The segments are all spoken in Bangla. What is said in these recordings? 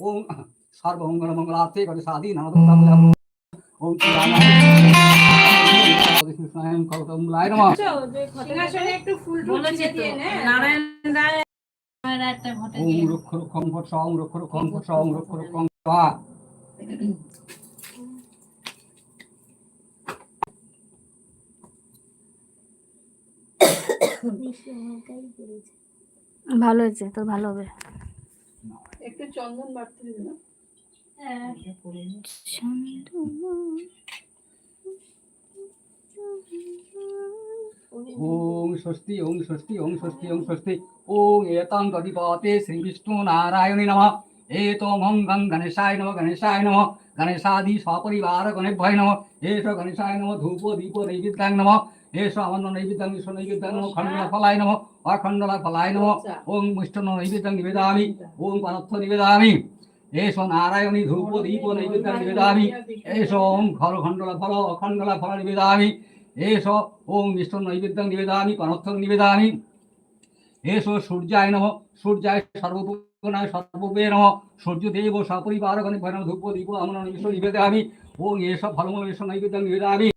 ওম সর্বমঙ্গল মঙ্গলার্থে করে নাম ওম কৃষ্ণায় কৌতমলায় নমঃ সিংহাসনে একটু ফুল টুল বলেছে ছিটিয়ে তো, দিয়ে নে। নারায়ণ রায় আমার একটা ভোটে ওম দিয়ে রক্ষ রক্ষং ফট সং রক্ষ রক্ষং ফট সং রক্ষ রক্ষং স্বাহা ভালো হয়েছে তোর ভালো হবে। একটু চন্দন বাড়তে দিবি না? ওম স্বস্তি ওম স্বস্তি ওম স্বস্তি ওম স্বস্তি। ওম এতাং গদিপতে শ্রী বিষ্ণু নারায়ণী নমঃ। এতো মঙ্গং গণেশায় নমঃ গণেশায় নমঃ। গণেশাদি সপরিবার গণেভ্যয় নমঃ এষ গণেশায় নমঃ ধূপ দীপ নৈবেদ্যাং নমঃ এষ অমন্ন নৈবেদ্যাং বিশ্ব নৈবেদ্যাং নমঃ খণ্ডলা ফলায় নমঃ অখণ্ডলা ফলায় নমঃ ওম মুষ্টন নৈবেদ্যাং নিবেদামি ওম পানত্থ নিবেদামি এষ নারায়ণী ধূপ দীপ নৈবেদ্যাং নিবেদামি এষ ওম খল খণ্ডলা ফল অখণ্ডলা ফল নিবেদামি এষ ওম মিষ্ট নৈবেদ্যং নিবেদামি পানত্থং নিবেদামি এষ সূর্যায় নম। সূর্যায় সর্বপূর্ণায় সর্ববে নম। সূর্যদেব সপরিবার ভয় ধূপ দীপ আমন নিবেশ নিবেদামি ওম এষ ফলমূল মিষ্ট নৈবেদ্যং নিবেদামি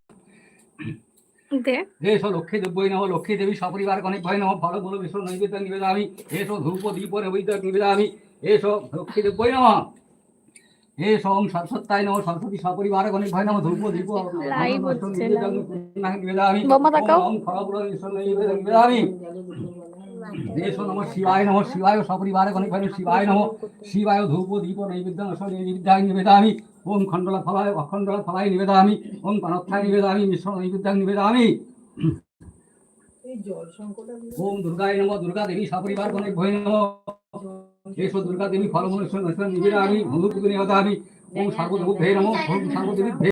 দে। এষ লক্ষ্মী দেব্যই নম। লক্ষ্মী দেবী সপরিবার গণে ভয় নম। ফলমূল মিষ্ট নৈবেদ্যং নিবেদামি এষ ধূপ দীপ নৈবেদ্যং লক্ষ্মী দেব্যই নম। এষ ওম সরস্বত্যায় নম। সরস্বতী সপরিবার ভয় নম। ধূপ দীপ Live হচ্ছে, নিবেদামি বোমা তাকাও। ওম ফলমূল মিষ্ট নৈবেদ্যং নিবেদামি দেশ নম শিবায় নম শিবায় সপরিবারে গণিত ভাই শিবায় নম শিবায় ধূপ দীপ নৈবেদ্যং নৈবেদ্যায় নিবেদামি ওম খণ্ডলা ফলায় অখণ্ডলা ফলায় নিবেদামি ওম পানত্থায় নিবেদামি মিশ্র নৈবেদ্যাং নিবেদামি ওম দুর্গায় নম দুর্গা দেবী সপরিবার গণিত ভয় নম এসো দুর্গা